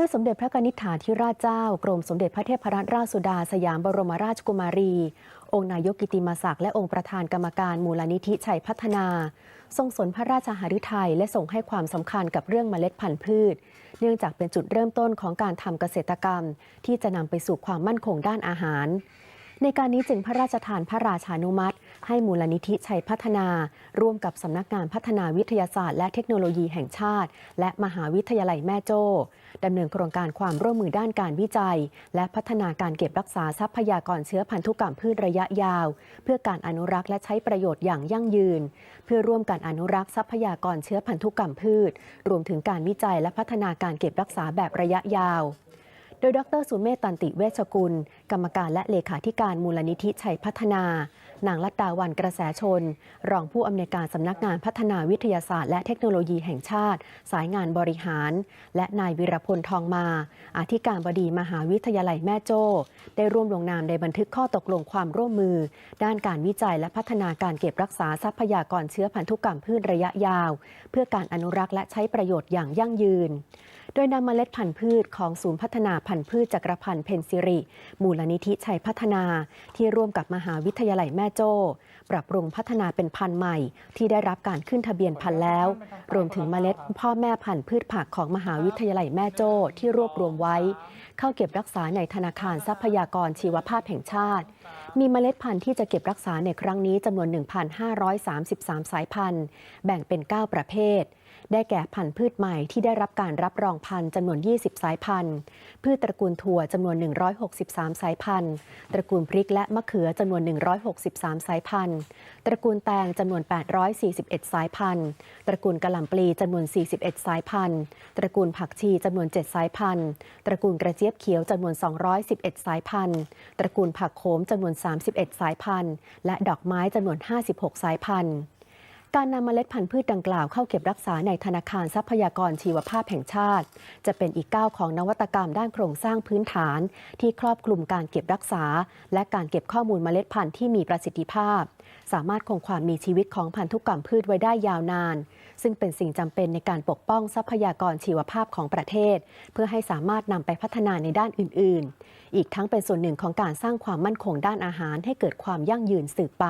ด้วยสมเด็จพระนิธิฐาธิราชเจ้า กรมสมเด็จพระเทพรัตนราชสุดาสยามบรมราชกุมารี องค์นายกกิติมศักดิ์และองค์ประธานกรรมการมูลนิธิชัยพัฒนา ทรงสนพระราชหฤทัยและทรงให้ความสำคัญกับเรื่องเมล็ดพันธุ์พืช เนื่องจากเป็นจุดเริ่มต้นของการทำเกษตรกรรม ที่จะนำไปสู่ความมั่นคงด้านอาหาร ในการนี้จึงพระราชทานพระราชานุมัติ ให้มูลนิธิชัยพัฒนา ร่วมกับสำนักงานพัฒนาวิทยาศาสตร์และเทคโนโลยีแห่งชาติ และมหาวิทยาลัยแม่โจ้ดำเนินโครงการความร่วมมือด้านการวิจัย และพัฒนาการเก็บรักษาทรัพยากรเชื้อพันธุกรรมพืชระยะยาว เพื่อการอนุรักษ์และใช้ประโยชน์อย่างยั่งยืน เพื่อร่วมกันอนุรักษ์ทรัพยากรเชื้อพันธุกรรมพืช รวมถึงการวิจัยและพัฒนาการเก็บรักษาแบบระยะยาว โดยดรสุเมธตันติเวชกุล กรรมการและเลขาธิการมูลนิธิชัยพัฒนา นางลัดดาวันกระแสชน รองผู้อำนวยการสำนักงานพัฒนาวิทยาศาสตร์และเทคโนโลยีแห่งชาติ สายงานบริหาร และนายวิรพลทองมา อธิการบดีมหาวิทยาลัยแม่โจ้ ได้ร่วมลงนามในบันทึกข้อตกลงความร่วมมือ ด้านการวิจัยและพัฒนาการเก็บรักษาทรัพยากรเชื้อพันธุกรรมพืชระยะยาว เพื่อการอนุรักษ์และใช้ประโยชน์อย่างยั่งยืน โดยนำเมล็ดพันธุ์พืชของศูนย์พัฒนาพันธุ์พืชจักรพันธ์เพนซิริ มูลนิธิชัยพัฒนา ที่ร่วมกับมหาวิทยาลัยแม่โจ้ ปรับปรุงพัฒนาเป็นพันธุ์ใหม่ ที่ได้รับการขึ้นทะเบียนพันธุ์แล้ว รวมถึงเมล็ดพ่อแม่พันธุ์พืชผักของมหาวิทยาลัยแม่โจ้ที่รวบรวมไว้ เข้าเก็บรักษาในธนาคารทรัพยากรชีวภาพแห่งชาติ มีเมล็ดพันธุ์ที่จะเก็บรักษาในครั้งนี้จำนวน 1,533 สายพันธุ์ แบ่งเป็น 9 ประเภท ได้แก่พันธุ์พืชใหม่ที่ได้รับการรับรองพันธุ์จำนวน 20 สายพันธุ์ พืชตระกูลถั่วจำนวน 163 สายพันธุ์ ตระกูลพริกและมะเขือจำนวน 163 สายพันธุ์ ตระกูลแตงจำนวน 841 สายพันธุ์ ตระกูลกะหล่ำปลีจำนวน 41 สายพันธุ์ ตระกูลผักชีจำนวน 7 สายพันธุ์ ตระกูลกระเจี๊ยบเขียวจำนวน 211 สายพันธุ์ ตระกูลผักโขมจำำนวน 31 สายพันธุ์ และดอกไม้จำนวน 56 สายพันธุ์ การนำเมล็ดพันธุ์พืชดังกล่าวเข้าเก็บรักษาในธนาคารทรัพยากรชีวภาพแห่งชาติ จะเป็นอีกก้าวของนวัตกรรมด้านโครงสร้างพื้นฐาน ที่ครอบคลุมการเก็บรักษา และการเก็บข้อมูลเมล็ดพันธุ์ที่มีประสิทธิภาพ สามารถคงความมีชีวิตของพันธุกรรมพืชไว้ได้ยาวนาน ซึ่งเป็นสิ่งจำเป็นในการปกป้องทรัพยากรชีวภาพของประเทศ เพื่อให้สามารถนำไปพัฒนาในด้านอื่น ๆ อีกทั้งเป็นส่วนหนึ่งของการสร้างความมั่นคงด้านอาหารให้เกิดความยั่งยืนสืบไป